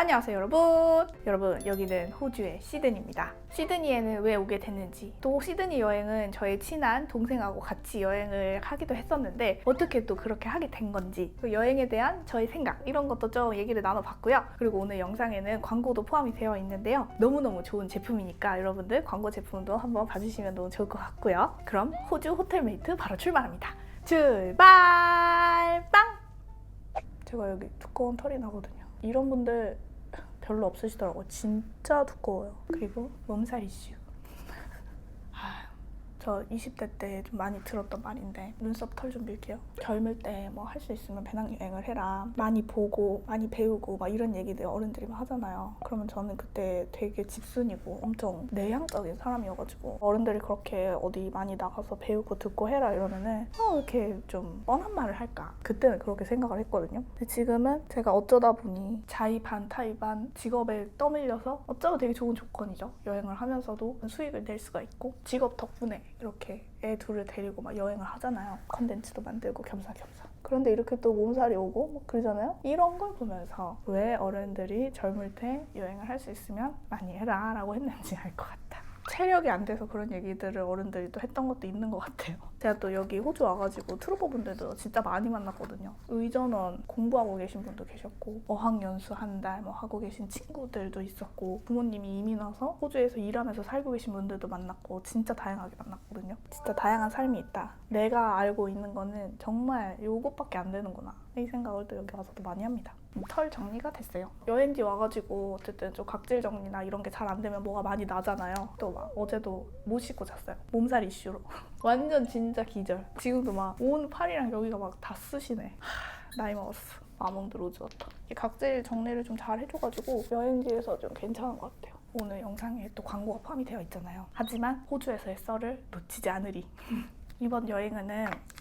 안녕하세요 여러분. 여러분 여기는 호주의 시드니입니다. 시드니에는 왜 오게 됐는지 또 시드니 여행은 저의 친한 동생하고 같이 여행을 하기도 했었는데 어떻게 또 그렇게 하게 된 건지 그 여행에 대한 저의 생각 이런 것도 좀 얘기를 나눠봤고요. 그리고 오늘 영상에는 광고도 포함이 되어 있는데요. 너무너무 좋은 제품이니까 여러분들 광고 제품도 한번 봐주시면 너무 좋을 것 같고요. 그럼 호주 호텔메이트 바로 출발합니다. 출발! 빵! 제가 여기 두꺼운 털이 나거든요. 이런 분들 별로 없으시더라고요. 진짜 두꺼워요. 그리고 몸살 이슈. 아, 저 20대 때 좀 많이 들었던 말인데 눈썹 털 좀 밀게요. 젊을 때 뭐 할 수 있으면 배낭여행을 해라. 많이 보고 많이 배우고 막 이런 얘기들 어른들이 막 하잖아요. 그러면 저는 그때 되게 집순이고 엄청 내향적인 사람이어가지고 어른들이 그렇게 어디 많이 나가서 배우고 듣고 해라 이러면은 어 이렇게 좀 뻔한 말을 할까? 그때는 그렇게 생각을 했거든요. 근데 지금은 제가 어쩌다 보니 자의 반 타의 반 직업에 떠밀려서 어쩌면 되게 좋은 조건이죠. 여행을 하면서도 수익을 낼 수가 있고 직업 덕분에 이렇게 애 둘을 데리고 막 여행을 하잖아요. 컨텐츠도 만들고 겸사겸사. 그런데 이렇게 또 몸살이 오고 뭐 그러잖아요. 이런 걸 보면서 왜 어른들이 젊을 때 여행을 할 수 있으면 많이 해라 라고 했는지 알 것 같다. 체력이 안 돼서 그런 얘기들을 어른들이 또 했던 것도 있는 것 같아요. 제가 또 여기 호주 와가지고 트루버 분들도 진짜 많이 만났거든요. 의전원 공부하고 계신 분도 계셨고 어학연수 한 달 뭐 하고 계신 친구들도 있었고 부모님이 이민 와서 호주에서 일하면서 살고 계신 분들도 만났고 진짜 다양하게 만났거든요. 진짜 다양한 삶이 있다. 내가 알고 있는 거는 정말 요것밖에 안 되는구나. 이 생각을 또 여기 와서도 많이 합니다. 털 정리가 됐어요. 여행지 와가지고 어쨌든 좀 각질 정리나 이런 게 잘 안 되면 뭐가 많이 나잖아요. 또 막 어제도 못 씻고 잤어요. 몸살 이슈로. 완전 진짜 기절. 지금도 막 온 팔이랑 여기가 막다 쓰시네. 하, 나이 먹었어. 아몬드 로즈 워터. 이 각질 정리를 좀 잘 해줘가지고 여행지에서 좀 괜찮은 것 같아요. 오늘 영상에 또 광고가 포함이 되어 있잖아요. 하지만 호주에서의 썰을 놓치지 않으리. 이번 여행은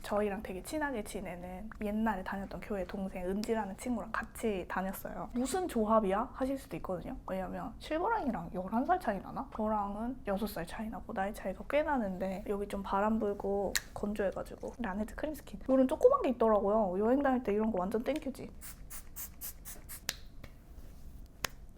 저희랑 되게 친하게 지내는 옛날에 다녔던 교회 동생 은지라는 친구랑 같이 다녔어요. 무슨 조합이야? 하실 수도 있거든요. 왜냐면 실버랑이랑 11살 차이 나나? 저랑은 6살 차이 나고 나이 차이가 꽤 나는데 여기 좀 바람 불고 건조해가지고 라네즈 크림 스킨 이런 조그만 게 있더라고요. 여행 다닐 때 이런 거 완전 땡큐지.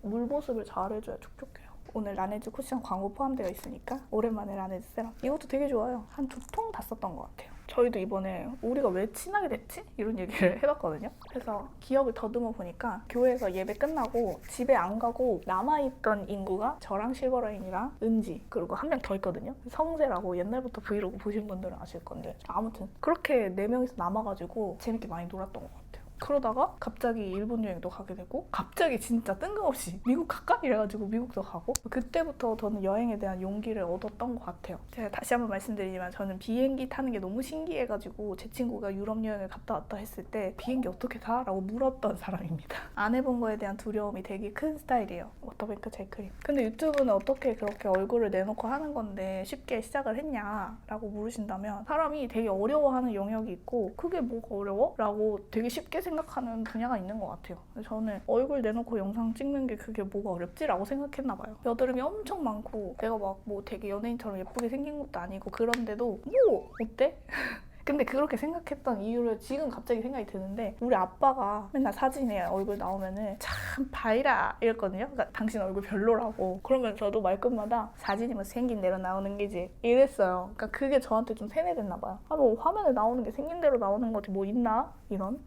물 보습을 잘 해줘야 촉촉해요. 오늘 라네즈 쿠션 광고 포함되어 있으니까 오랜만에 라네즈 세럼 이것도 되게 좋아요. 한 두 통 다 썼던 것 같아요. 저희도 이번에 우리가 왜 친하게 됐지? 이런 얘기를 해봤거든요. 그래서 기억을 더듬어 보니까 교회에서 예배 끝나고 집에 안 가고 남아있던 인구가 저랑 실버라인이랑 은지 그리고 한 명 더 있거든요. 성세라고 옛날부터 브이로그 보신 분들은 아실 건데 아무튼 그렇게 네 명이서 남아가지고 재밌게 많이 놀았던 것 같아요. 그러다가 갑자기 일본 여행도 가게 되고 갑자기 진짜 뜬금없이 미국 갈까? 이래가지고 미국도 가고 그때부터 저는 여행에 대한 용기를 얻었던 것 같아요. 제가 다시 한번 말씀드리지만 저는 비행기 타는 게 너무 신기해가지고 제 친구가 유럽 여행을 갔다 왔다 했을 때 비행기 어떻게 타? 라고 물었던 사람입니다. 안 해본 거에 대한 두려움이 되게 큰 스타일이에요. 워터뱅크 제크림. 근데 유튜브는 어떻게 그렇게 얼굴을 내놓고 하는 건데 쉽게 시작을 했냐? 라고 물으신다면 사람이 되게 어려워하는 영역이 있고 그게 뭐가 어려워? 라고 되게 쉽게 생각하는 분야가 있는 것 같아요. 저는 얼굴 내놓고 영상 찍는 게 그게 뭐가 어렵지라고 생각했나 봐요. 여드름이 엄청 많고 내가 막 뭐 되게 연예인처럼 예쁘게 생긴 것도 아니고 그런데도 뭐 어때? 근데 그렇게 생각했던 이유를 지금 갑자기 생각이 드는데 우리 아빠가 맨날 사진에 얼굴 나오면은 참 바이라 이랬거든요. 그러니까 당신 얼굴 별로라고 그러면서도 말끝마다 사진이 뭐 생긴 대로 나오는 게지 이랬어요. 그러니까 그게 저한테 좀 세뇌됐나 봐요. 아 뭐 화면에 나오는 게 생긴 대로 나오는 거지 뭐 있나 이런.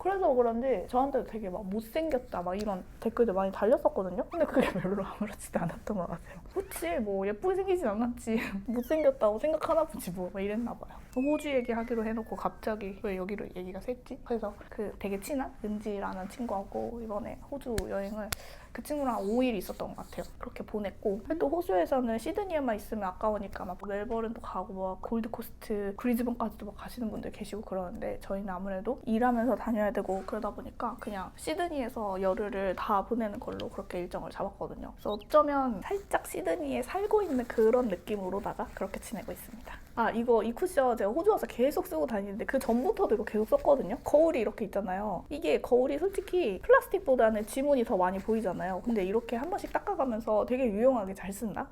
그래서 그런지 저한테 되게 막 못생겼다 막 이런 댓글들 많이 달렸었거든요. 근데 그게 별로 아무렇지도 않았던 것 같아요. 그치 뭐 예쁘게 생기진 않았지 못생겼다고 생각하나 보지 뭐막 이랬나 봐요. 호주 얘기하기로 해놓고 갑자기 왜 여기로 얘기가 샜지? 그래서 그 되게 친한 은지라는 친구하고 이번에 호주 여행을 그 친구랑 5일 있었던 것 같아요. 그렇게 보냈고 또 호주에서는 시드니에만 있으면 아까우니까 막 멜버른도 가고 뭐 골드코스트, 브리즈번까지도 막 가시는 분들 계시고 그러는데 저희는 아무래도 일하면서 다녀야 되고 그러다 보니까 그냥 시드니에서 열흘을 다 보내는 걸로 그렇게 일정을 잡았거든요. 그래서 어쩌면 살짝 시드니에 살고 있는 그런 느낌으로다가 그렇게 지내고 있습니다. 아 이거 이 쿠션 제가 호주 와서 계속 쓰고 다니는데 그 전부터도 이거 계속 썼거든요. 거울이 이렇게 있잖아요. 이게 거울이 솔직히 플라스틱보다는 지문이 더 많이 보이잖아요. 근데 이렇게 한 번씩 닦아가면서 되게 유용하게 잘 쓴다.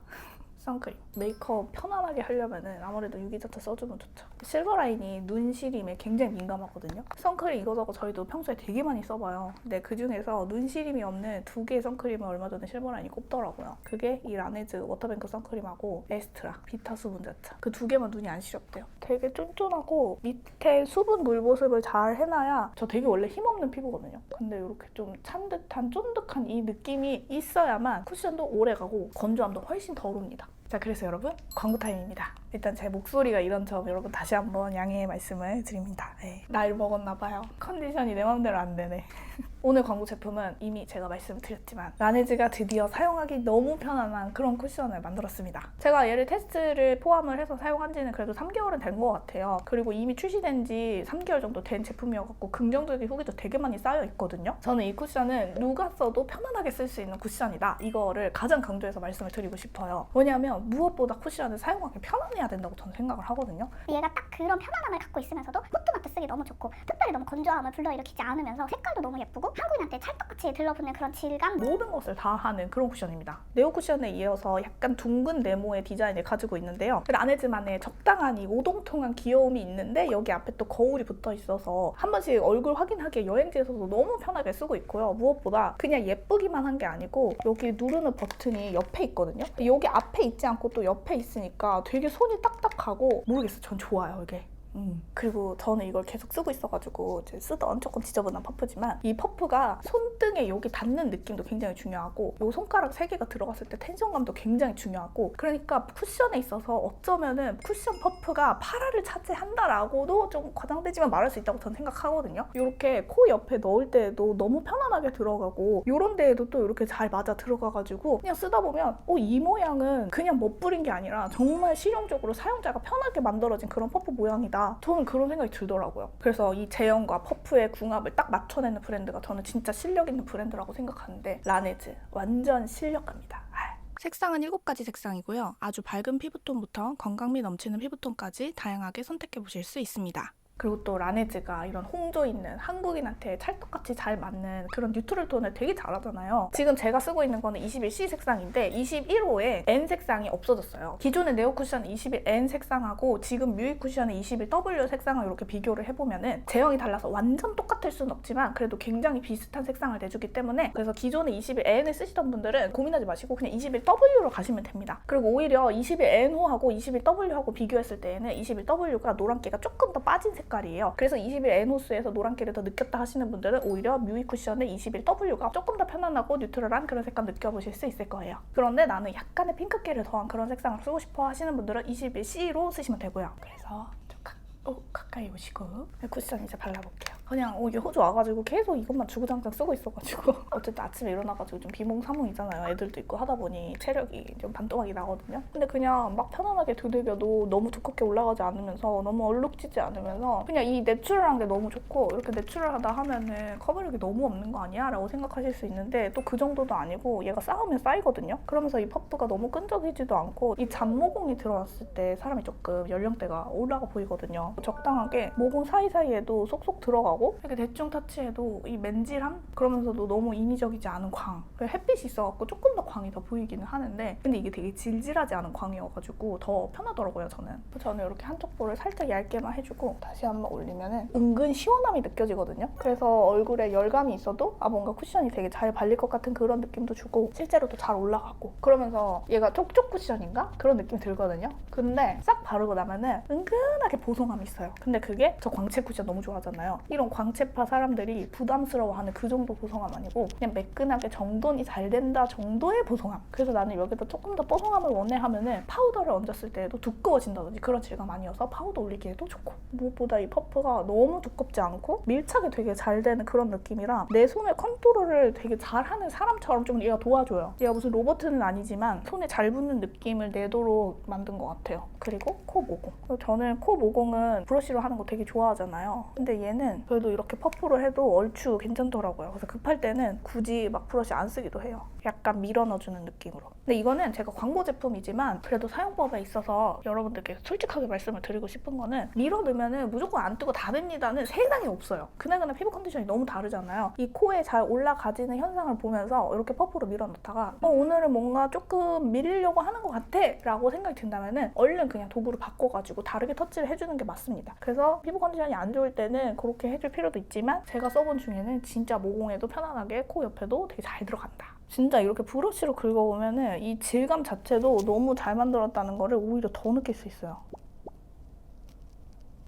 선크림. 메이크업 편안하게 하려면은 아무래도 유기자차 써주면 좋죠. 실버 라인이 눈 시림에 굉장히 민감하거든요. 선크림 이거저거 저희도 평소에 되게 많이 써봐요. 근데 그 중에서 눈 시림이 없는 두 개의 선크림을 얼마 전에 실버 라인이 꼽더라고요. 그게 이 라네즈 워터뱅크 선크림하고 에스트라 비타 수분 자차. 그 두 개만 눈이 안 시렵대요. 되게 쫀쫀하고 밑에 수분 물보습을 잘 해놔야 저 되게 원래 힘없는 피부거든요. 근데 이렇게 좀 찬 듯한 쫀득한 이 느낌이 있어야만 쿠션도 오래 가고 건조함도 훨씬 덜 옵니다. 자, 그래서 여러분 광고 타임입니다. 일단 제 목소리가 이런 점 여러분 다시 한번 양해의 말씀을 드립니다. 네. 나이를 먹었나 봐요. 컨디션이 내 마음대로 안 되네. 오늘 광고 제품은 이미 제가 말씀을 드렸지만 라네즈가 드디어 사용하기 너무 편안한 그런 쿠션을 만들었습니다. 제가 얘를 테스트를 포함을 해서 사용한 지는 그래도 3개월은 된 것 같아요. 그리고 이미 출시된 지 3개월 정도 된 제품이어갖고 긍정적인 후기도 되게 많이 쌓여 있거든요. 저는 이 쿠션은 누가 써도 편안하게 쓸 수 있는 쿠션이다. 이거를 가장 강조해서 말씀을 드리고 싶어요. 왜냐하면 무엇보다 쿠션을 사용하기 편안해 야 된다고 저는 생각을 하거든요. 얘가 딱 그런 편안함을 갖고 있으면서도 포트마트 쓰기 너무 좋고 특별히 너무 건조함을 불러일으키지 않으면서 색깔도 너무 예쁘고 한국인한테 찰떡같이 들러붙는 그런 질감 모든 것을 다 하는 그런 쿠션입니다. 네오 쿠션에 이어서 약간 둥근 네모의 디자인을 가지고 있는데요. 라네즈만의 적당한 이 오동통한 귀여움이 있는데 여기 앞에 또 거울이 붙어 있어서 한 번씩 얼굴 확인하기에 여행지에서도 너무 편하게 쓰고 있고요. 무엇보다 그냥 예쁘기만 한 게 아니고 여기 누르는 버튼이 옆에 있거든요. 여기 앞에 있지 않고 또 옆에 있으니까 되게 손이 딱딱하고 모르겠어요. 전 좋아요 이게. 음. 그리고 저는 이걸 계속 쓰고 있어가지고 이제 쓰던 조금 지저분한 퍼프지만 이 퍼프가 손등에 여기 닿는 느낌도 굉장히 중요하고 요 손가락 세 개가 들어갔을 때 텐션감도 굉장히 중요하고 그러니까 쿠션에 있어서 어쩌면은 쿠션 퍼프가 파라를 차지한다라고도 좀 과장되지만 말할 수 있다고 저는 생각하거든요. 이렇게 코 옆에 넣을 때도 너무 편안하게 들어가고 이런 데에도 또 이렇게 잘 맞아 들어가가지고 그냥 쓰다 보면 어, 이 모양은 그냥 멋부린 게 아니라 정말 실용적으로 사용자가 편하게 만들어진 그런 퍼프 모양이다. 저는 그런 생각이 들더라고요. 그래서 이 제형과 퍼프의 궁합을 딱 맞춰내는 브랜드가 저는 진짜 실력 있는 브랜드라고 생각하는데 라네즈 완전 실력갑니다. 아. 색상은 7가지 색상이고요. 아주 밝은 피부톤부터 건강 미 넘치는 피부톤까지 다양하게 선택해 보실 수 있습니다. 그리고 또 라네즈가 이런 홍조 있는 한국인한테 찰떡같이 잘 맞는 그런 뉴트럴 톤을 되게 잘하잖아요. 지금 제가 쓰고 있는 거는 21C 색상인데 21호에 N 색상이 없어졌어요. 기존의 네오 쿠션 21N 색상하고 지금 뮤이 쿠션의 21W 색상을 이렇게 비교를 해보면은 제형이 달라서 완전 똑같을 수는 없지만 그래도 굉장히 비슷한 색상을 내주기 때문에 그래서 기존의 21N을 쓰시던 분들은 고민하지 마시고 그냥 21W로 가시면 됩니다. 그리고 오히려 21N호하고 21W하고 비교했을 때에는 21W가 노란기가 조금 더 빠진 색 깔이에요. 그래서 21N 호수에서 노란기를 더 느꼈다 하시는 분들은 오히려 뮤이 쿠션의 21W가 조금 더 편안하고 뉴트럴한 그런 색감 느껴보실 수 있을 거예요. 그런데 나는 약간의 핑크기를 더한 그런 색상을 쓰고 싶어 하시는 분들은 21C로 쓰시면 되고요. 그래서 좀 가, 어, 가까이 오시고 쿠션 이제 발라볼게요. 그냥 어, 이게 호주 와가지고 계속 이것만 주구장창 쓰고 있어가지고 어쨌든 아침에 일어나가지고 좀 비몽사몽이잖아요. 애들도 있고 하다 보니 체력이 좀 반토막이 나거든요. 근데 그냥 막 편안하게 두들겨도 너무 두껍게 올라가지 않으면서 너무 얼룩지지 않으면서 그냥 이 내추럴한 게 너무 좋고 이렇게 내추럴하다 하면은 커버력이 너무 없는 거 아니야? 라고 생각하실 수 있는데 또 그 정도도 아니고 얘가 쌓으면 쌓이거든요. 그러면서 이 퍼프가 너무 끈적이지도 않고 이 잔모공이 들어왔을 때 사람이 조금 연령대가 올라가 보이거든요. 적당하게 모공 사이사이에도 쏙쏙 들어가고 이렇게 대충 터치해도 이 맨질함? 그러면서도 너무 인위적이지 않은 광. 햇빛이 있어갖고 조금 더 광이 더 보이기는 하는데 근데 이게 되게 질질하지 않은 광이어가지고 더 편하더라고요 저는. 저는 이렇게 한쪽 볼을 살짝 얇게만 해주고 다시 한번 올리면은 은근 시원함이 느껴지거든요. 그래서 얼굴에 열감이 있어도 아 뭔가 쿠션이 되게 잘 발릴 것 같은 그런 느낌도 주고 실제로도 잘 올라가고 그러면서 얘가 촉촉 쿠션인가? 그런 느낌이 들거든요. 근데 싹 바르고 나면은 은근하게 보송함이 있어요. 근데 그게 저 광채 쿠션 너무 좋아하잖아요. 이런 광채파 사람들이 부담스러워하는 그 정도 보송함 아니고 그냥 매끈하게 정돈이 잘 된다 정도의 보송함. 그래서 나는 여기다 조금 더 뽀송함을 원해 하면은 파우더를 얹었을 때도 두꺼워진다든지 그런 질감 아니어서 파우더 올리기에도 좋고 무엇보다 이 퍼프가 너무 두껍지 않고 밀착이 되게 잘 되는 그런 느낌이라 내 손의 컨트롤을 되게 잘하는 사람처럼 좀 얘가 도와줘요. 얘가 무슨 로버트는 아니지만 손에 잘 붙는 느낌을 내도록 만든 것 같아요. 그리고 코 모공. 저는 코 모공은 브러쉬로 하는 거 되게 좋아하잖아요. 근데 얘는 별 그래도 이렇게 퍼프로 해도 얼추 괜찮더라고요. 그래서 급할 때는 굳이 막 브러쉬 안 쓰기도 해요. 약간 밀어 넣어주는 느낌으로. 근데 이거는 제가 광고 제품이지만 그래도 사용법에 있어서 여러분들께 솔직하게 말씀을 드리고 싶은 거는 밀어 넣으면은 무조건 안 뜨고 다 됩니다는 세상에 없어요. 그날그날 피부 컨디션이 너무 다르잖아요. 이 코에 잘 올라가지는 현상을 보면서 이렇게 퍼프로 밀어 넣다가 어, 오늘은 뭔가 조금 밀리려고 하는 것 같아 라고 생각이 든다면은 얼른 그냥 도구를 바꿔가지고 다르게 터치를 해주는 게 맞습니다. 그래서 피부 컨디션이 안 좋을 때는 그렇게 해줄 필요도 있지만 제가 써본 중에는 진짜 모공에도 편안하게 코 옆에도 되게 잘 들어간다. 진짜 이렇게 브러쉬로 긁어보면은 이 질감 자체도 너무 잘 만들었다는 거를 오히려 더 느낄 수 있어요.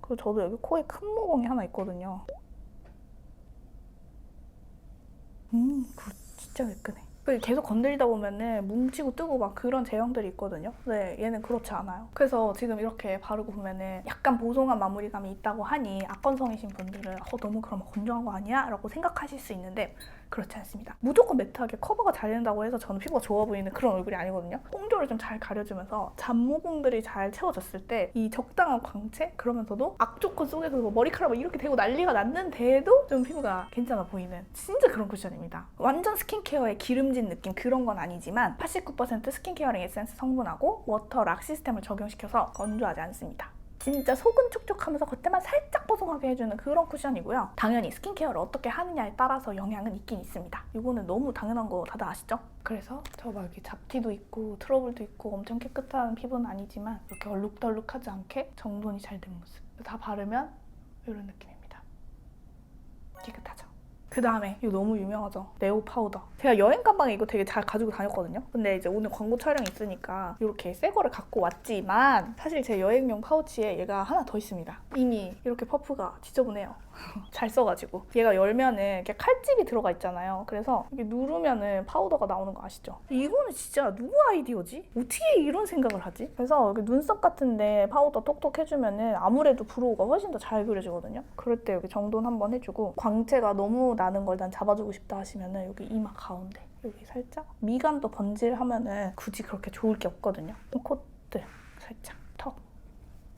그리고 저도 여기 코에 큰 모공이 하나 있거든요. 음, 그거 진짜 매끈해. 그리고 계속 건들다 보면은 뭉치고 뜨고 막 그런 제형들이 있거든요. 근데 얘는 그렇지 않아요. 그래서 지금 이렇게 바르고 보면은 약간 보송한 마무리감이 있다고 하니 악건성이신 분들은 어, 너무 그러면 건조한 거 아니야? 라고 생각하실 수 있는데 그렇지 않습니다. 무조건 매트하게 커버가 잘 된다고 해서 저는 피부가 좋아 보이는 그런 얼굴이 아니거든요. 홍조를 좀 잘 가려주면서 잡모공들이 잘 채워졌을 때 이 적당한 광채 그러면서도 악조건 속에서 뭐 머리카락 막 이렇게 되고 난리가 났는데도 좀 피부가 괜찮아 보이는 진짜 그런 쿠션입니다. 완전 스킨케어의 기름진 느낌 그런 건 아니지만 89% 스킨케어링 에센스 성분하고 워터 락 시스템을 적용시켜서 건조하지 않습니다. 진짜 속은 촉촉하면서 겉에만 살짝 뽀송하게 해주는 그런 쿠션이고요. 당연히 스킨케어를 어떻게 하느냐에 따라서 영향은 있긴 있습니다. 이거는 너무 당연한 거 다들 아시죠? 그래서 저 막 이렇게 잡티도 있고 트러블도 있고 엄청 깨끗한 피부는 아니지만 이렇게 얼룩덜룩하지 않게 정돈이 잘 된 모습. 다 바르면 이런 느낌입니다. 깨끗하죠? 그 다음에 이거 너무 유명하죠. 네오 파우더. 제가 여행 가방에 이거 되게 잘 가지고 다녔거든요. 근데 이제 오늘 광고 촬영 있으니까 이렇게 새 거를 갖고 왔지만 사실 제 여행용 파우치에 얘가 하나 더 있습니다. 이미 이렇게 퍼프가 지저분해요 잘 써가지고 얘가 열면은 이렇게 칼집이 들어가 있잖아요 그래서 이게 누르면은 파우더가 나오는 거 아시죠? 이거는 진짜 누구 아이디어지? 어떻게 이런 생각을 하지? 그래서 여기 눈썹 같은데 파우더 톡톡 해주면은 아무래도 브로우가 훨씬 더 잘 그려지거든요 그럴 때 여기 정돈 한번 해주고 광채가 너무 나는 걸 난 잡아주고 싶다 하시면은 여기 이마 가운데 여기 살짝 미간도 번질하면은 굳이 그렇게 좋을 게 없거든요 콧들 살짝 턱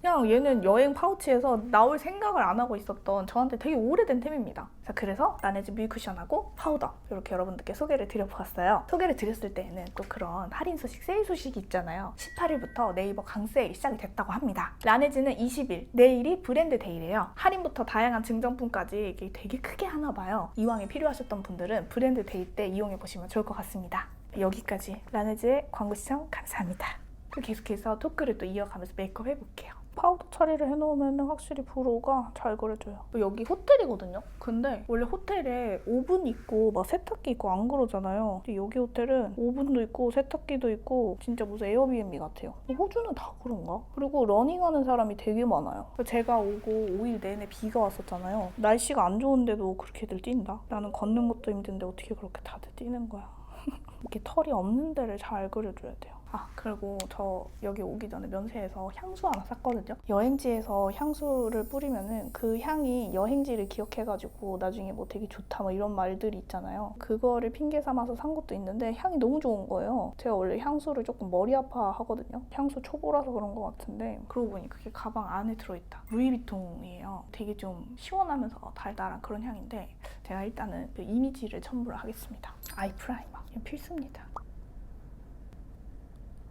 그냥 얘는 여행 파우치에서 나올 생각을 안 하고 있었던 저한테 되게 오래된 템입니다. 자, 그래서 라네즈 뮤 쿠션하고 파우더 이렇게 여러분들께 소개를 드려보았어요. 소개를 드렸을 때에는 또 그런 할인 소식, 세일 소식이 있잖아요. 18일부터 네이버 강세일이 시작이 됐다고 합니다. 라네즈는 20일, 내일이 브랜드 데이래요. 할인부터 다양한 증정품까지 이게 되게 크게 하나 봐요. 이왕에 필요하셨던 분들은 브랜드 데이 때 이용해 보시면 좋을 것 같습니다. 여기까지 라네즈의 광고 시청 감사합니다. 계속해서 토크를 또 이어가면서 메이크업 해볼게요. 파우더 처리를 해놓으면 확실히 브로우가 잘 그려져요. 여기 호텔이거든요. 근데 원래 호텔에 오븐 있고 막 세탁기 있고 안 그러잖아요. 근데 여기 호텔은 오븐도 있고 세탁기도 있고 진짜 무슨 에어비앤비 같아요. 호주는 다 그런가? 그리고 러닝하는 사람이 되게 많아요. 제가 오고 5일 내내 비가 왔었잖아요. 날씨가 안 좋은데도 그렇게들 뛴다. 나는 걷는 것도 힘든데 어떻게 그렇게 다들 뛰는 거야. 이렇게 털이 없는 데를 잘 그려줘야 돼요. 아 그리고 저 여기 오기 전에 면세에서 향수 하나 샀거든요. 여행지에서 향수를 뿌리면은 그 향이 여행지를 기억해가지고 나중에 뭐 되게 좋다 뭐 이런 말들이 있잖아요. 그거를 핑계 삼아서 산 것도 있는데 향이 너무 좋은 거예요. 제가 원래 향수를 조금 머리 아파 하거든요. 향수 초보라서 그런 것 같은데 그러고 보니 그게 가방 안에 들어있다. 루이비통이에요. 되게 좀 시원하면서 달달한 그런 향인데 제가 일단은 그 이미지를 첨부를 하겠습니다. 아이 프라이머 필수입니다.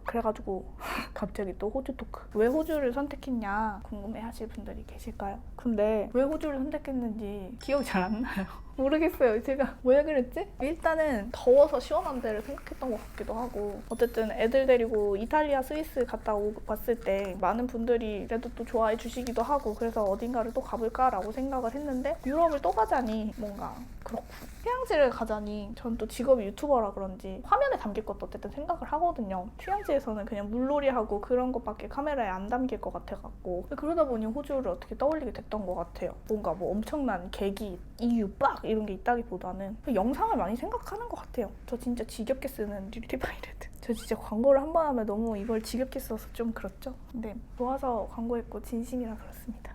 그래가지고 갑자기 또 호주 토크. 왜 호주를 선택했냐 궁금해하실 분들이 계실까요? 근데 왜 호주를 선택했는지 기억이 잘 안 나요. 모르겠어요. 제가 왜 그랬지? 일단은 더워서 시원한 데를 생각했던 것 같기도 하고 어쨌든 애들 데리고 이탈리아, 스위스 갔다 오, 왔을 때 많은 분들이 그래도 또 좋아해 주시기도 하고 그래서 어딘가를 또 가볼까라고 생각을 했는데 유럽을 또 가자니 뭔가 그렇고 휴양지를 가자니 전 또 직업이 유튜버라 그런지 화면에 담길 것도 어쨌든 생각을 하거든요. 휴양지에서는 그냥 물놀이하고 그런 것밖에 카메라에 안 담길 것 같아갖고 그러다 보니 호주를 어떻게 떠올리게 됐던 것 같아요. 뭔가 뭐 엄청난 계기, 이유 빡 이런 게 있다기보다는 영상을 많이 생각하는 것 같아요. 저 진짜 지겹게 쓰는 리티바이레드. 저 진짜 광고를 한 번 하면 너무 이걸 지겹게 써서 좀 그렇죠. 근데 좋아서 광고했고 진심이라 그렇습니다.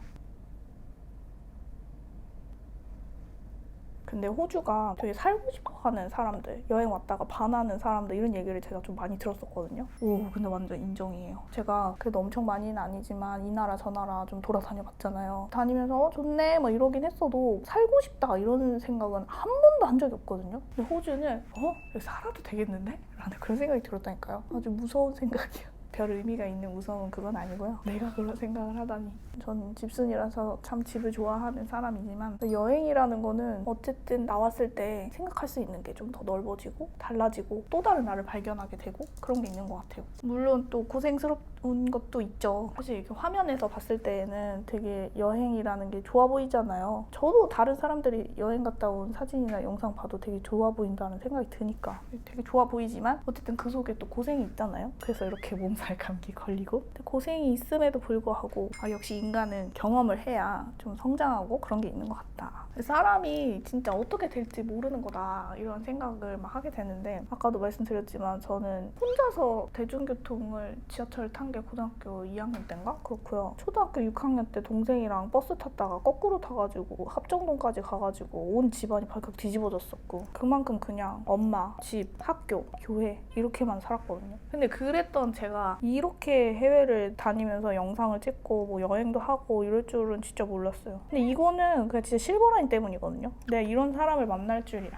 근데 호주가 되게 살고 싶어 하는 사람들, 여행 왔다가 반하는 사람들 이런 얘기를 제가 좀 많이 들었었거든요. 오, 근데 완전 인정이에요. 제가 그래도 엄청 많이는 아니지만 이 나라 저 나라 좀 돌아다녀 봤잖아요. 다니면서 어, 좋네 막 이러긴 했어도 살고 싶다 이런 생각은 한 번도 한 적이 없거든요. 근데 호주는 어? 여기 살아도 되겠는데? 라는 그런 생각이 들었다니까요. 아주 무서운 생각이에요. 별 의미가 있는 무서움은 그건 아니고요. 내가 그런 생각을 하다니. 전 집순이라서 참 집을 좋아하는 사람이지만 여행이라는 거는 어쨌든 나왔을 때 생각할 수 있는 게 좀 더 넓어지고 달라지고 또 다른 나를 발견하게 되고 그런 게 있는 것 같아요. 물론 또 고생스러운 것도 있죠. 사실 이렇게 화면에서 봤을 때에는 되게 여행이라는 게 좋아 보이잖아요. 저도 다른 사람들이 여행 갔다 온 사진이나 영상 봐도 되게 좋아 보인다는 생각이 드니까 되게 좋아 보이지만 어쨌든 그 속에 또 고생이 있잖아요. 그래서 이렇게 몸살 감기 걸리고 고생이 있음에도 불구하고 아 역시 인간은 경험을 해야 좀 성장하고 그런 게 있는 것 같다. 사람이 진짜 어떻게 될지 모르는 거다 이런 생각을 막 하게 되는데 아까도 말씀드렸지만 저는 혼자서 대중교통을 지하철을 탄게 고등학교 2학년 때인가 그렇고요. 초등학교 6학년 때 동생이랑 버스 탔다가 거꾸로 타가지고 합정동까지 가가지고 온 집안이 발칵 뒤집어졌었고 그만큼 그냥 엄마, 집, 학교, 교회 이렇게만 살았거든요. 근데 그랬던 제가 이렇게 해외를 다니면서 영상을 찍고 뭐 여행도 하고 이럴 줄은 진짜 몰랐어요. 근데 이거는 그냥 진짜 실버라인 때문이거든요. 내가 이런 사람을 만날 줄이야.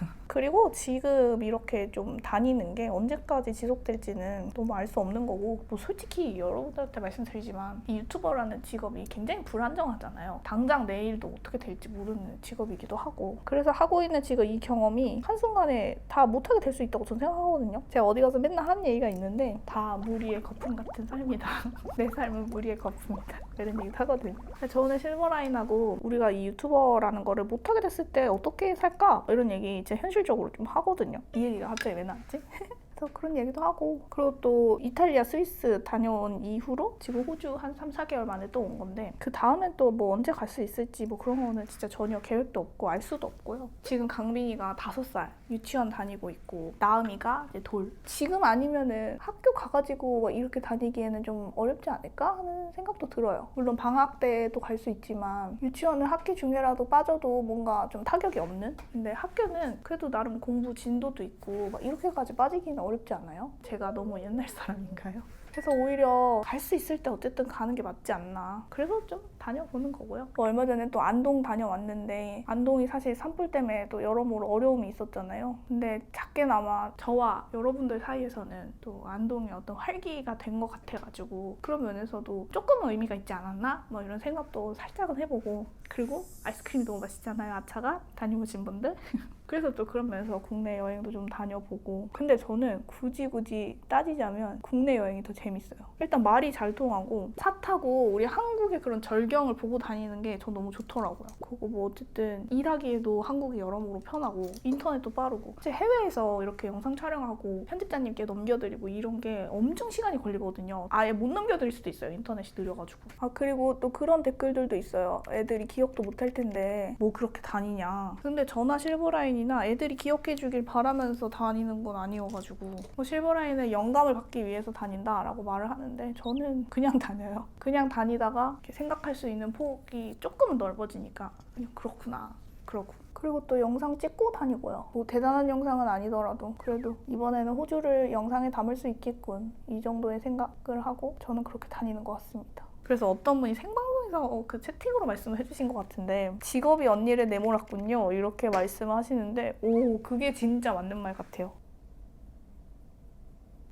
그리고 지금 이렇게 좀 다니는 게 언제까지 지속될지는 너무 알 수 없는 거고 뭐 솔직히 여러분들한테 말씀드리지만 이 유튜버라는 직업이 굉장히 불안정하잖아요. 당장 내일도 어떻게 될지 모르는 직업이기도 하고 그래서 하고 있는 지금 이 경험이 한순간에 다 못하게 될 수 있다고 저는 생각하거든요. 제가 어디 가서 맨날 하는 얘기가 있는데 다 무리의 거품 같은 삶이다. 내 삶은 무리의 거품이다. 이런 얘기 하거든요. 저는 실버라인하고 우리가 이 유튜버라는 거를 못하게 됐을 때 어떻게 살까? 이런 얘기 이제 현실 적으로 좀 하거든요. 이 얘기가 갑자기 왜 나왔지? 그래서 그런 얘기도 하고 그리고 또 이탈리아, 스위스 다녀온 이후로 지금 호주 한 3, 4개월 만에 또 온 건데 그 다음엔 또 뭐 언제 갈 수 있을지 뭐 그런 거는 진짜 전혀 계획도 없고 알 수도 없고요. 지금 강빈이가 5살 유치원 다니고 있고 나음이가 이제 돌. 지금 아니면은 학교 가가지고 막 이렇게 다니기에는 좀 어렵지 않을까 하는 생각도 들어요. 물론 방학 때도 갈 수 있지만 유치원은 학기 중에라도 빠져도 뭔가 좀 타격이 없는? 근데 학교는 그래도 나름 공부 진도도 있고 막 이렇게까지 빠지기는 어렵지 않아요? 제가 너무 옛날 사람인가요? 그래서 오히려 갈 수 있을 때 어쨌든 가는 게 맞지 않나. 그래서 좀 다녀보는 거고요. 뭐 얼마 전에 또 안동 다녀왔는데 안동이 사실 산불 때문에 또 여러모로 어려움이 있었잖아요. 근데 작게나마 저와 여러분들 사이에서는 또 안동이 어떤 활기가 된 것 같아가지고 그런 면에서도 조금은 의미가 있지 않았나? 뭐 이런 생각도 살짝은 해보고 그리고 아이스크림이 너무 맛있잖아요. 아차가 다녀오신 분들. 그래서 또 그런 면에서 국내 여행도 좀 다녀보고 근데 저는 굳이 굳이 따지자면 국내 여행이 더 재밌어요 일단 말이 잘 통하고 차 타고 우리 한국의 그런 절경 을 보고 다니는 게 전 너무 좋더라고요. 그리고 뭐 어쨌든 일하기에도 한국이 여러모로 편하고 인터넷도 빠르고 사실 해외에서 이렇게 영상 촬영하고 편집자님께 넘겨드리고 이런 게 엄청 시간이 걸리거든요. 아예 못 넘겨드릴 수도 있어요 인터넷이 느려가지고. 아 그리고 또 그런 댓글들도 있어요. 애들이 기억도 못할 텐데 뭐 그렇게 다니냐. 근데 전화 실버라인이나 애들이 기억해 주길 바라면서 다니는 건 아니어가지고 뭐 실버라인에 영감을 받기 위해서 다닌다라고 말을 하는데 저는 그냥 다녀요. 그냥 다니다가 생각할 수 있는 폭이 조금은 넓어지니까 그렇구나 그러고 그리고 또 영상 찍고 다니고요. 뭐 대단한 영상은 아니더라도 그래도 이번에는 호주를 영상에 담을 수 있겠군 이 정도의 생각을 하고 저는 그렇게 다니는 것 같습니다. 그래서 어떤 분이 생방송에서 어, 그 채팅으로 말씀을 해주신 것 같은데 직업이 언니를 내몰았군요 이렇게 말씀하시는데 오 그게 진짜 맞는 말 같아요.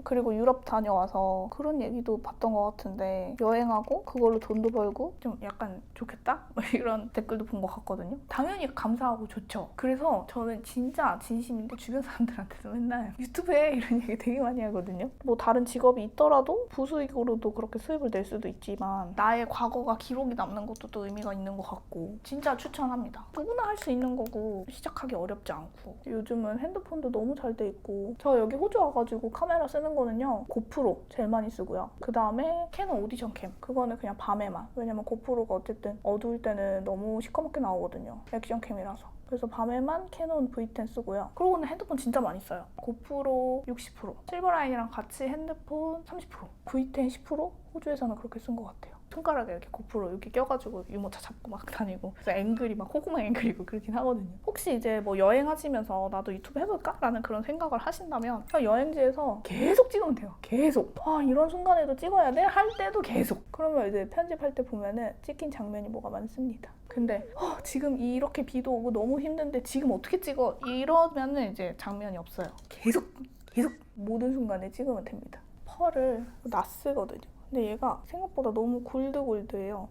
그리고 유럽 다녀와서 그런 얘기도 봤던 것 같은데 여행하고 그걸로 돈도 벌고 좀 약간 좋겠다? 뭐 이런 댓글도 본 것 같거든요. 당연히 감사하고 좋죠. 그래서 저는 진짜 진심인데 주변 사람들한테도 맨날 유튜브에 이런 얘기 되게 많이 하거든요. 뭐 다른 직업이 있더라도 부수익으로도 그렇게 수입을 낼 수도 있지만 나의 과거가 기록이 남는 것도 또 의미가 있는 것 같고 진짜 추천합니다. 누구나 할 수 있는 거고 시작하기 어렵지 않고 요즘은 핸드폰도 너무 잘 돼 있고 저 여기 호주 와가지고 카메라 쓰는 거는요 고프로 제일 많이 쓰고요. 그 다음에 캐논 오디션 캠 그거는 그냥 밤에만 왜냐면 고프로가 어쨌든 어두울 때는 너무 시커멓게 나오거든요. 액션 캠이라서. 그래서 밤에만 캐논 V10 쓰고요. 그러고는 핸드폰 진짜 많이 써요. 고프로 60%, 실버라인이랑 같이 핸드폰 30%, V10 10%? 호주에서는 그렇게 쓴 것 같아요. 손가락에 이렇게 고프로 이렇게 껴가지고 유모차 잡고 막 다니고 그래서 앵글이 막 호구만 앵글이고 그렇긴 하거든요. 혹시 이제 뭐 여행하시면서 나도 유튜브 해볼까라는 그런 생각을 하신다면 여행지에서 계속 찍으면 돼요. 계속. 아 이런 순간에도 찍어야 돼? 할 때도 계속. 그러면 이제 편집할 때 보면은 찍힌 장면이 뭐가 많습니다. 근데 어, 지금 이렇게 비도 오고 너무 힘든데 지금 어떻게 찍어? 이러면은 이제 장면이 없어요. 계속 계속 모든 순간에 찍으면 됩니다. 펄을 낯쓰거든요. 근데 얘가 생각보다 너무 골드골드해요.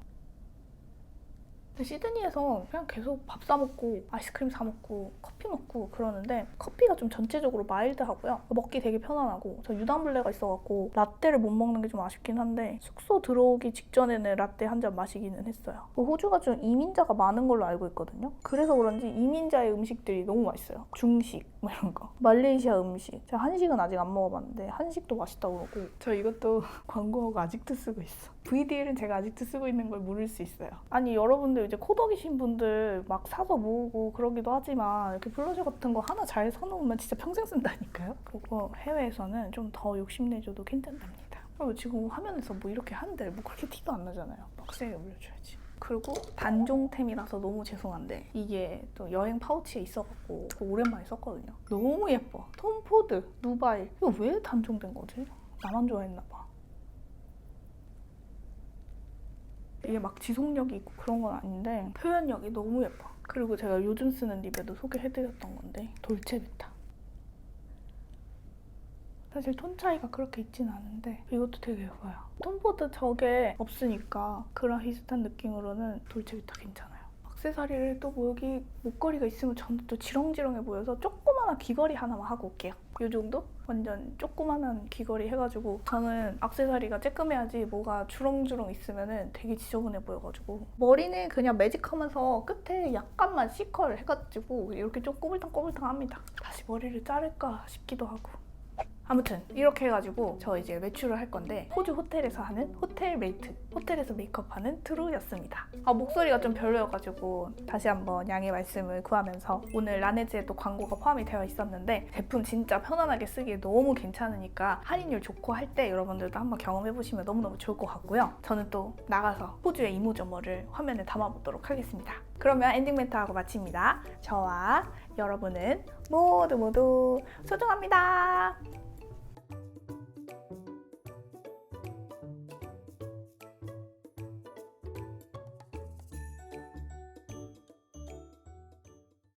시드니에서 그냥 계속 밥 사 먹고 아이스크림 사 먹고 커피 먹고 그러는데 커피가 좀 전체적으로 마일드하고요. 먹기 되게 편안하고 저 유당불내가 있어갖고 라떼를 못 먹는 게 좀 아쉽긴 한데 숙소 들어오기 직전에는 라떼 한 잔 마시기는 했어요. 그 호주가 좀 이민자가 많은 걸로 알고 있거든요. 그래서 그런지 이민자의 음식들이 너무 맛있어요. 중식 뭐 이런 거. 말레이시아 음식. 제가 한식은 아직 안 먹어봤는데 한식도 맛있다고 그러고 저 이것도 광고하고 아직도 쓰고 있어. VDL은 제가 아직도 쓰고 있는 걸 모를 수 있어요. 아니 여러분들 이제 코덕이신 분들 막 사서 모으고 그러기도 하지만 이렇게 블러셔 같은 거 하나 잘 사놓으면 진짜 평생 쓴다니까요. 그거 해외에서는 좀 더 욕심내줘도 괜찮답니다. 그리고 지금 화면에서 뭐 이렇게 하는데 뭐 그렇게 티도 안 나잖아요. 빡세게 올려줘야지. 그리고 단종템이라서 너무 죄송한데 이게 또 여행 파우치에 있어갖고 오랜만에 썼거든요. 너무 예뻐. 톰 포드, 누바일. 이거 왜 단종된 거지? 나만 좋아했나 봐. 이게 막 지속력이 있고 그런 건 아닌데 표현력이 너무 예뻐. 그리고 제가 요즘 쓰는 립에도 소개해드렸던 건데 돌체비타. 사실 톤 차이가 그렇게 있진 않은데 이것도 되게 예뻐요. 톰포드 저게 없으니까 그런 비슷한 느낌으로는 돌체비타 괜찮아요. 액세서리를 또뭐 여기 목걸이가 있으면 저는 또 지렁지렁해 보여서 조그마한 귀걸이 하나만 하고 올게요. 이 정도? 완전 조그마한 귀걸이 해가지고 저는 액세서리가 쬐끔해야지 뭐가 주렁주렁 있으면 되게 지저분해 보여가지고 머리는 그냥 매직하면서 끝에 약간만 시컬 해가지고 이렇게 좀 꼬불탕꼬불탕 합니다. 다시 머리를 자를까 싶기도 하고 아무튼 이렇게 해가지고 저 이제 외출을 할 건데 호주 호텔에서 하는 호텔 메이트 호텔에서 메이크업하는 트루였습니다. 아 목소리가 좀 별로여가지고 다시 한번 양해 말씀을 구하면서 오늘 라네즈에 또 광고가 포함이 되어 있었는데 제품 진짜 편안하게 쓰기에 너무 괜찮으니까 할인율 좋고 할 때 여러분들도 한번 경험해보시면 너무너무 좋을 것 같고요. 저는 또 나가서 호주의 이모저모를 화면에 담아보도록 하겠습니다. 그러면 엔딩 멘트 하고 마칩니다. 저와 여러분은 모두 모두 소중합니다